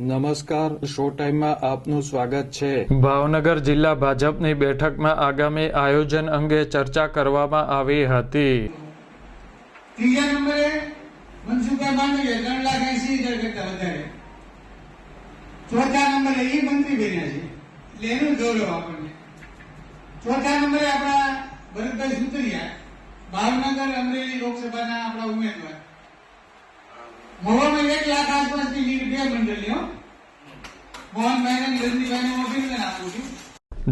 નમસ્કાર શો ટાઈમમાં આપનું સ્વાગત છે. ભાવનગર જિલ્લા ભાજપની બેઠકમાં આગામી આયોજન અંગે ચર્ચા કરવામાં આવી હતી. ત્રીજા નંબરે મનસુખભાઈ માંડવીયા ત્રણ લાખ એસી હજાર કરતા વધારે. ચોથા નંબરે એ મંત્રી બન્યા છે. એટલે એનું ગૌરવ આપણને. ચોથા નંબરે આપણા ભરતભાઈ સુતરિયા ભાવનગર અમરેલી લોકસભાના આપણા ઉમેદવાર. મહુવામાં એક લાખ આસપાસની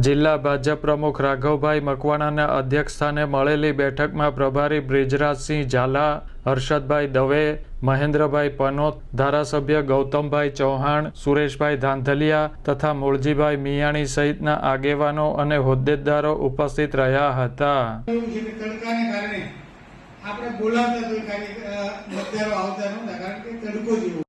જિલ્લા ભાજપ પ્રમુખ રાઘવભાઈ મકવાણાના અધ્યક્ષસ્થાને મળેલી બેઠકમાં પ્રભારી બ્રિજરાજસિંહ ઝાલા હર્ષદભાઈ દવે મહેન્દ્રભાઈ પનોત ધારાસભ્ય ગૌતમભાઈ ચૌહાણ સુરેશભાઈ ધાંધલિયા તથા મૂળજીભાઈ મિયાણી સહિતના આગેવાનો અને હોદ્દેદારો ઉપસ્થિત રહ્યા હતા. આપણે બોલાવતા કારણ કે તડકો જેવો.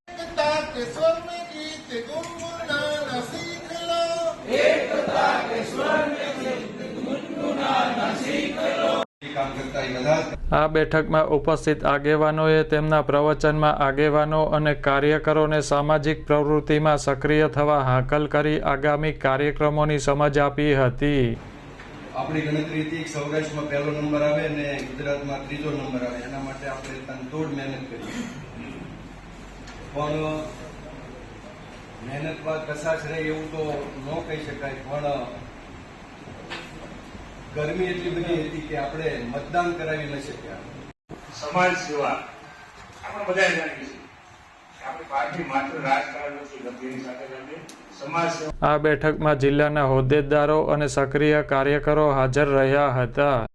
આ બેઠકમાં ઉપસ્થિત આગેવાનોએ તેમના પ્રવચનમાં આગેવાનો અને કાર્યકરોને સામાજિક પ્રવૃત્તિમાં સક્રિય થવા હાકલ કરી આગામી કાર્યક્રમોની સમજ આપી હતી. આપણી ગણતરી હતી સૌરાષ્ટ્રમાં પહેલો નંબર આવે અને ગુજરાતમાં ત્રીજો નંબર આવે. એના માટે આપણે તનતોડ મહેનત કરી. પણ મહેનત બાદ કશાશ રહે એવું તો ન કહી શકાય, પણ ગરમી એટલી બધી હતી કે આપણે મતદાન કરાવી ન શક્યા. સમાજ સેવા આપણે બધા જાણીએ છીએ. આ બેઠકમાં જિલ્લાના હોદ્દેદારો અને સક્રિય કાર્યકરો હાજર રહ્યા હતા.